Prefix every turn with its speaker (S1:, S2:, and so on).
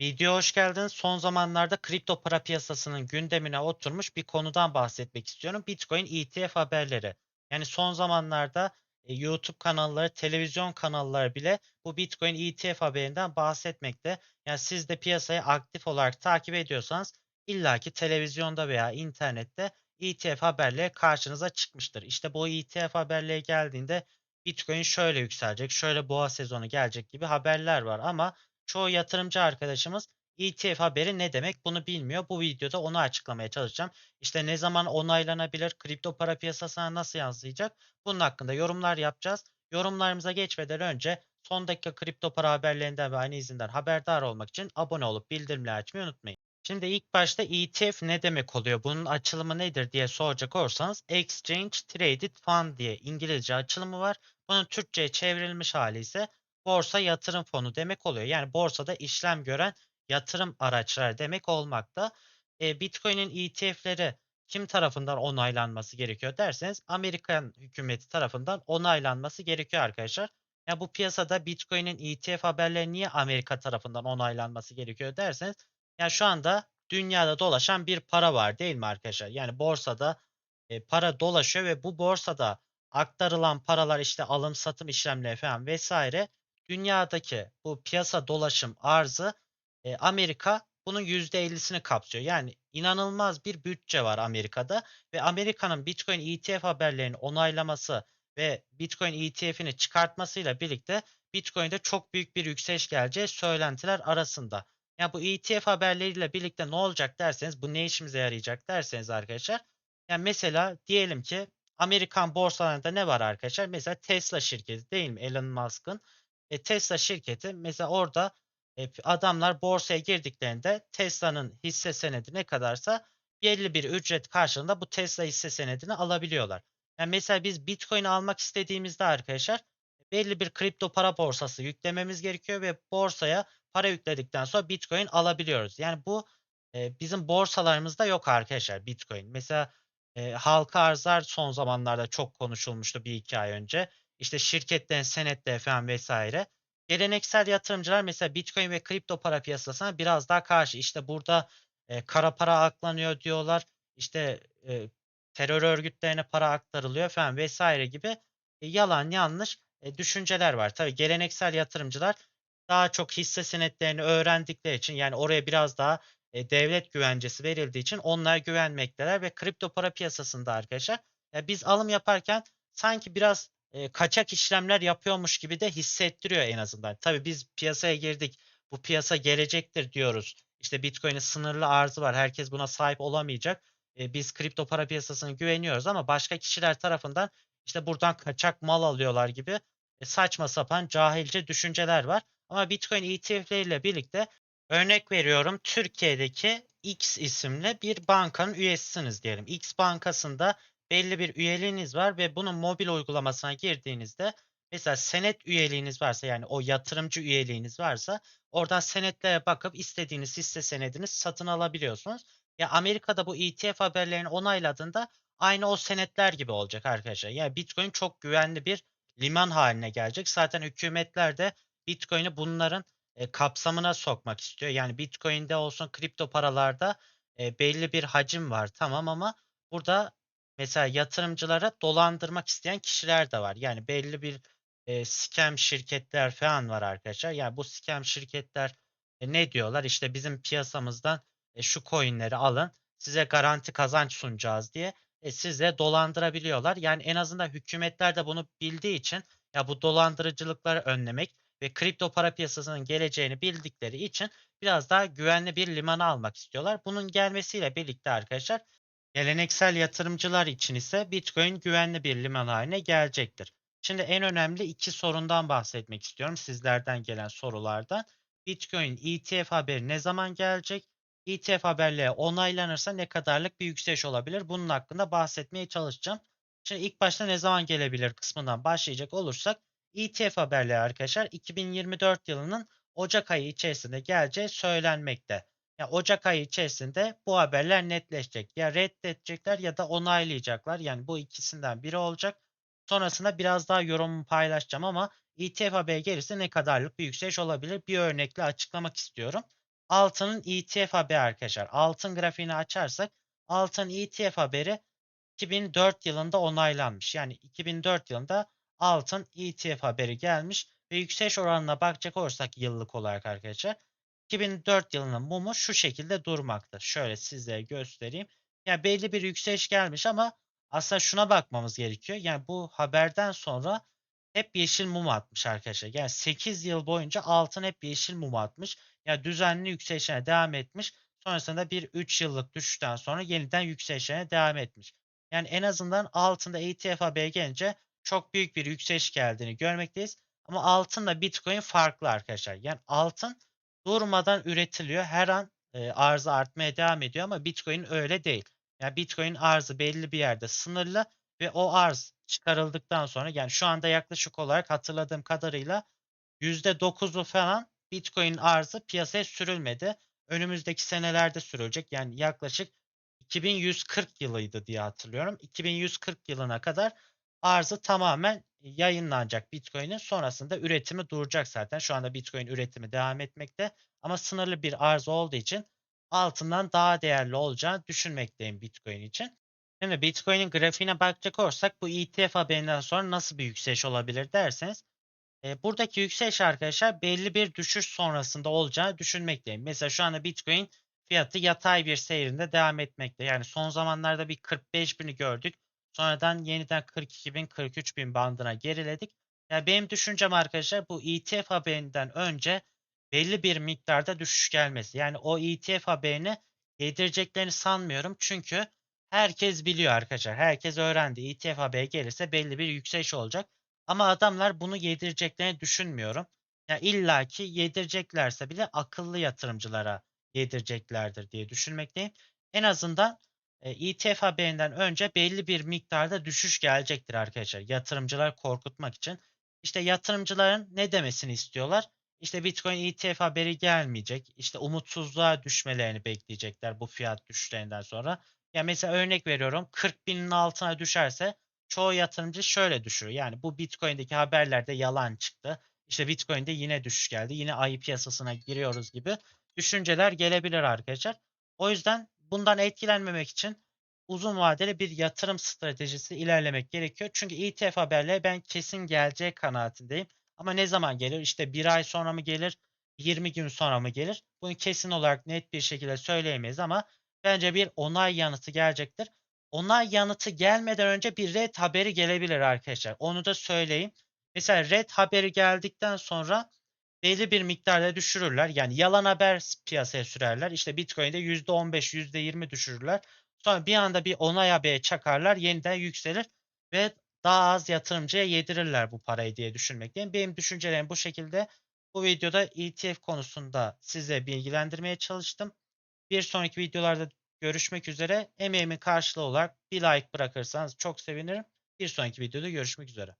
S1: Video hoş geldiniz. Son zamanlarda kripto para piyasasının gündemine oturmuş bir konudan bahsetmek istiyorum. Bitcoin ETF haberleri. Yani son zamanlarda e, YouTube kanalları, televizyon kanalları bile bu Bitcoin ETF haberinden bahsetmekte. Yani siz de piyasayı aktif olarak takip ediyorsanız illaki televizyonda veya internette ETF haberleri karşınıza çıkmıştır. İşte bu ETF haberleri geldiğinde Bitcoin şöyle yükselecek, şöyle boğa sezonu gelecek gibi haberler var ama çoğu yatırımcı arkadaşımız ETF haberi ne demek bunu bilmiyor. Bu videoda onu açıklamaya çalışacağım. İşte ne zaman onaylanabilir, kripto para piyasasına nasıl yansıyacak? Bunun hakkında yorumlar yapacağız. Yorumlarımıza geçmeden önce son dakika kripto para haberlerinden ve aynı izinden haberdar olmak için abone olup bildirimleri açmayı unutmayın. Şimdi ilk başta ETF ne demek oluyor? Bunun açılımı nedir diye soracak olursanız Exchange Traded Fund diye İngilizce açılımı var. Bunun Türkçe'ye çevrilmiş hali ise borsa yatırım fonu demek oluyor. Yani borsada işlem gören yatırım araçları demek olmakta. E, Bitcoin'in ETF'leri kim tarafından onaylanması gerekiyor derseniz Amerikan hükümeti tarafından onaylanması gerekiyor arkadaşlar. Ya bu piyasada Bitcoin'in ETF haberleri niye Amerika tarafından onaylanması gerekiyor derseniz ya şu anda dünyada dolaşan bir para var değil mi arkadaşlar? Yani borsada e, para dolaşıyor ve bu borsada aktarılan paralar işte alım satım işlemleri falan vesaire dünyadaki bu piyasa dolaşım arzı e, Amerika bunun %50'sini kapsıyor. Yani inanılmaz bir bütçe var Amerika'da ve Amerika'nın Bitcoin ETF haberlerini onaylaması ve Bitcoin ETF'ini çıkartmasıyla birlikte Bitcoin'de çok büyük bir yükseliş geleceği söylentiler arasında. Ya bu ETF haberleriyle birlikte ne olacak derseniz, bu ne işimize yarayacak derseniz arkadaşlar. Yani mesela diyelim ki Amerikan borsalarında ne var arkadaşlar? Mesela Tesla şirketi değil mi? Elon Musk'ın. E, Tesla şirketi mesela orada e, adamlar borsaya girdiklerinde Tesla'nın hisse senedi ne kadarsa belli bir ücret karşılığında bu Tesla hisse senedini alabiliyorlar. Yani mesela biz Bitcoin almak istediğimizde arkadaşlar belli bir kripto para borsası yüklememiz gerekiyor ve borsaya para yükledikten sonra Bitcoin alabiliyoruz. Yani bu e, bizim borsalarımızda yok arkadaşlar Bitcoin. Mesela e, halka arzlar son zamanlarda çok konuşulmuştu bir iki ay önce. İşte şirketlerin senetleri falan vesaire. Geleneksel yatırımcılar mesela Bitcoin ve kripto para piyasasına biraz daha karşı. İşte burada e, kara para aklanıyor diyorlar. İşte e, terör örgütlerine para aktarılıyor falan vesaire gibi e, yalan yanlış e, düşünceler var. Tabii geleneksel yatırımcılar daha çok hisse senetlerini öğrendikleri için yani oraya biraz daha e, devlet güvencesi verildiği için onlar güvenmekteler ve kripto para piyasasında arkadaşlar ya biz alım yaparken sanki biraz e, kaçak işlemler yapıyormuş gibi de hissettiriyor en azından. Tabii biz piyasaya girdik. Bu piyasa gelecektir diyoruz. İşte Bitcoin'in sınırlı arzı var. Herkes buna sahip olamayacak. E, biz kripto para piyasasına güveniyoruz ama başka kişiler tarafından işte buradan kaçak mal alıyorlar gibi e, saçma sapan cahilce düşünceler var. Ama Bitcoin ETF'leriyle birlikte örnek veriyorum Türkiye'deki X isimli bir bankanın üyesisiniz diyelim. X bankasında belli bir üyeliğiniz var ve bunun mobil uygulamasına girdiğinizde mesela senet üyeliğiniz varsa yani o yatırımcı üyeliğiniz varsa oradan senetlere bakıp istediğiniz hisse senedini satın alabiliyorsunuz. Ya Amerika'da bu ETF haberlerini onayladığında aynı o senetler gibi olacak arkadaşlar. Yani Bitcoin çok güvenli bir liman haline gelecek. Zaten hükümetler de Bitcoin'i bunların e, kapsamına sokmak istiyor. Yani Bitcoin'de olsun kripto paralarda e, belli bir hacim var tamam ama burada mesela yatırımcılara dolandırmak isteyen kişiler de var. Yani belli bir e, scam şirketler falan var arkadaşlar. Yani bu scam şirketler e, ne diyorlar? İşte bizim piyasamızdan e, şu coinleri alın. Size garanti kazanç sunacağız diye e, size dolandırabiliyorlar. Yani en azından hükümetler de bunu bildiği için ya bu dolandırıcılıkları önlemek ve kripto para piyasasının geleceğini bildikleri için biraz daha güvenli bir limana almak istiyorlar. Bunun gelmesiyle birlikte arkadaşlar geleneksel yatırımcılar için ise Bitcoin güvenli bir liman haline gelecektir. Şimdi en önemli iki sorundan bahsetmek istiyorum sizlerden gelen sorulardan. Bitcoin ETF haberi ne zaman gelecek? ETF haberleri onaylanırsa ne kadarlık bir yükseliş olabilir? Bunun hakkında bahsetmeye çalışacağım. Şimdi ilk başta ne zaman gelebilir kısmından başlayacak olursak ETF haberleri arkadaşlar 2024 yılının Ocak ayı içerisinde geleceği söylenmekte. Ya Ocak ayı içerisinde bu haberler netleşecek. Ya reddedecekler ya da onaylayacaklar. Yani bu ikisinden biri olacak. Sonrasında biraz daha yorumumu paylaşacağım ama ETF haberi gelirse ne kadarlık bir yükseliş olabilir? Bir örnekle açıklamak istiyorum. altının ETF haberi arkadaşlar. Altın grafiğini açarsak altın ETF haberi 2004 yılında onaylanmış. Yani 2004 yılında altın ETF haberi gelmiş ve yükseliş oranına bakacak olursak yıllık olarak arkadaşlar 2004 yılının mumu şu şekilde durmakta. Şöyle size göstereyim. Yani belli bir yükseliş gelmiş ama aslında şuna bakmamız gerekiyor. Yani bu haberden sonra hep yeşil mum atmış arkadaşlar. Yani 8 yıl boyunca altın hep yeşil mum atmış. Yani düzenli yükselişine devam etmiş. Sonrasında bir 3 yıllık düşüşten sonra yeniden yükselişine devam etmiş. Yani en azından altında ETF haberi gelince çok büyük bir yükseliş geldiğini görmekteyiz. Ama altınla Bitcoin farklı arkadaşlar. Yani altın durmadan üretiliyor. Her an e, arzı artmaya devam ediyor ama Bitcoin öyle değil. Yani Bitcoin arzı belli bir yerde sınırlı ve o arz çıkarıldıktan sonra yani şu anda yaklaşık olarak hatırladığım kadarıyla %9'u falan Bitcoin arzı piyasaya sürülmedi. Önümüzdeki senelerde sürülecek. Yani yaklaşık 2140 yılıydı diye hatırlıyorum. 2140 yılına kadar arzı tamamen yayınlanacak Bitcoin'in. Sonrasında üretimi duracak zaten. Şu anda Bitcoin üretimi devam etmekte. Ama sınırlı bir arz olduğu için altından daha değerli olacağını düşünmekteyim Bitcoin için. Şimdi Bitcoin'in grafiğine bakacak olursak bu ETF haberinden sonra nasıl bir yükseliş olabilir derseniz e, buradaki yükseliş arkadaşlar belli bir düşüş sonrasında olacağını düşünmekteyim. Mesela şu anda Bitcoin fiyatı yatay bir seyrinde devam etmekte. Yani son zamanlarda bir 45 bini gördük. Sonradan yeniden 42 bin 43 bin bandına geriledik. Yani benim düşüncem arkadaşlar bu ETF haberinden önce belli bir miktarda düşüş gelmesi. Yani o ETF haberini yedireceklerini sanmıyorum. Çünkü herkes biliyor arkadaşlar. Herkes öğrendi. ETF haberi gelirse belli bir yükseliş olacak. Ama adamlar bunu yedireceklerini düşünmüyorum. Yani illaki yedireceklerse bile akıllı yatırımcılara yedireceklerdir diye düşünmekteyim. En azından e, ETF haberinden önce belli bir miktarda düşüş gelecektir arkadaşlar. Yatırımcılar korkutmak için. İşte yatırımcıların ne demesini istiyorlar? İşte Bitcoin ETF haberi gelmeyecek. İşte umutsuzluğa düşmelerini bekleyecekler bu fiyat düşüşlerinden sonra. Ya mesela örnek veriyorum 40 binin altına düşerse çoğu yatırımcı şöyle düşürüyor. Yani bu Bitcoin'deki haberlerde yalan çıktı. İşte Bitcoin'de yine düşüş geldi. Yine ayı piyasasına giriyoruz gibi düşünceler gelebilir arkadaşlar. O yüzden bundan etkilenmemek için uzun vadeli bir yatırım stratejisi ilerlemek gerekiyor. Çünkü ETF haberleri ben kesin geleceği kanaatindeyim. Ama ne zaman gelir? İşte bir ay sonra mı gelir? 20 gün sonra mı gelir? Bunu kesin olarak net bir şekilde söyleyemeyiz ama bence bir onay yanıtı gelecektir. Onay yanıtı gelmeden önce bir red haberi gelebilir arkadaşlar. Onu da söyleyeyim. Mesela red haberi geldikten sonra belli bir miktarda düşürürler. Yani yalan haber piyasaya sürerler. İşte Bitcoin'de %15, %20 düşürürler. Sonra bir anda bir onay haberi çakarlar. Yeniden yükselir ve daha az yatırımcıya yedirirler bu parayı diye düşünmekteyim. Benim düşüncelerim bu şekilde. Bu videoda ETF konusunda size bilgilendirmeye çalıştım. Bir sonraki videolarda görüşmek üzere. Emeğimin karşılığı olarak bir like bırakırsanız çok sevinirim. Bir sonraki videoda görüşmek üzere.